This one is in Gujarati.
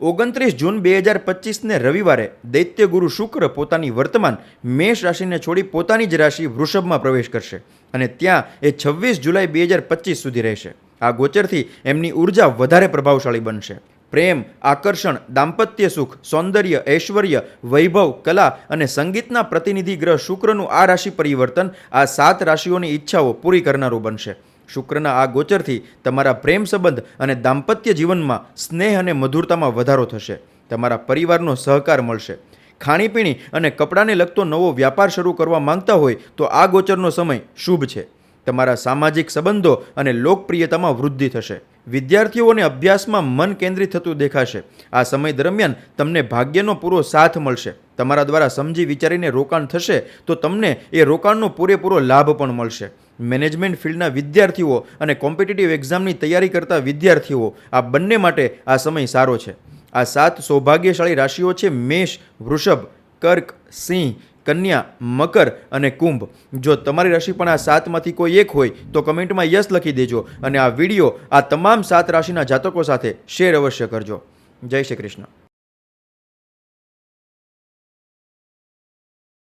ઓગણત્રીસ જૂન બે હજાર પચીસને રવિવારે દૈત્યગુરુ શુક્ર પોતાની વર્તમાન મેષ રાશિને છોડી પોતાની જ રાશિ વૃષભમાં પ્રવેશ કરશે અને ત્યાં એ છવ્વીસ જુલાઈ બે હજાર પચીસ સુધી રહેશે. આ ગોચરથી એમની ઊર્જા વધારે પ્રભાવશાળી બનશે. પ્રેમ, આકર્ષણ, દાંપત્ય સુખ, સૌંદર્ય, ઐશ્વર્ય, વૈભવ, કલા અને સંગીતના પ્રતિનિધિ ગ્રહ શુક્રનું આ રાશિ પરિવર્તન આ સાત રાશિઓની ઈચ્છાઓ પૂરી કરનારું બનશે. શુક્રના આ ગોચરથી તમારા પ્રેમ સંબંધ અને દાંપત્ય જીવનમાં સ્નેહ અને મધુરતામાં વધારો થશે. તમારા પરિવારનો સહકાર મળશે. ખાણીપીણી અને કપડાને લગતો નવો વ્યાપાર શરૂ કરવા માંગતા હોય તો આ ગોચરનો સમય શુભ છે. તમારા સામાજિક સંબંધો અને લોકપ્રિયતામાં વૃદ્ધિ થશે. વિદ્યાર્થીઓને અભ્યાસમાં મન કેન્દ્રિત થતું દેખાશે. આ સમય દરમિયાન તમને ભાગ્યનો પૂરો સાથ મળશે. તમારા દ્વારા સમજી વિચારીને રોકાણ થશે તો તમને એ રોકાણનો પૂરેપૂરો લાભ પણ મળશે. મેનેજમેન્ટ ફિલ્ડના વિદ્યાર્થીઓ અને કોમ્પિટિટિવ એક્ઝામની તૈયારી કરતા વિદ્યાર્થીઓ, આ બંને માટે આ સમય સારો છે. આ સાત સૌભાગ્યશાળી રાશિઓ છે મેષ, વૃષભ, કર્ક, સિંહ, કન્યા, મકર અને કુંભ. જો તમારી રાશિ પણ આ સાતમાંથી કોઈ એક હોય, તો કમેન્ટમાં યસ લખી દેજો અને આ વીડિયો આ તમામ સાત રાશિના જાતકો સાથે શેર અવશ્ય કરજો. જય શ્રી કૃષ્ણ.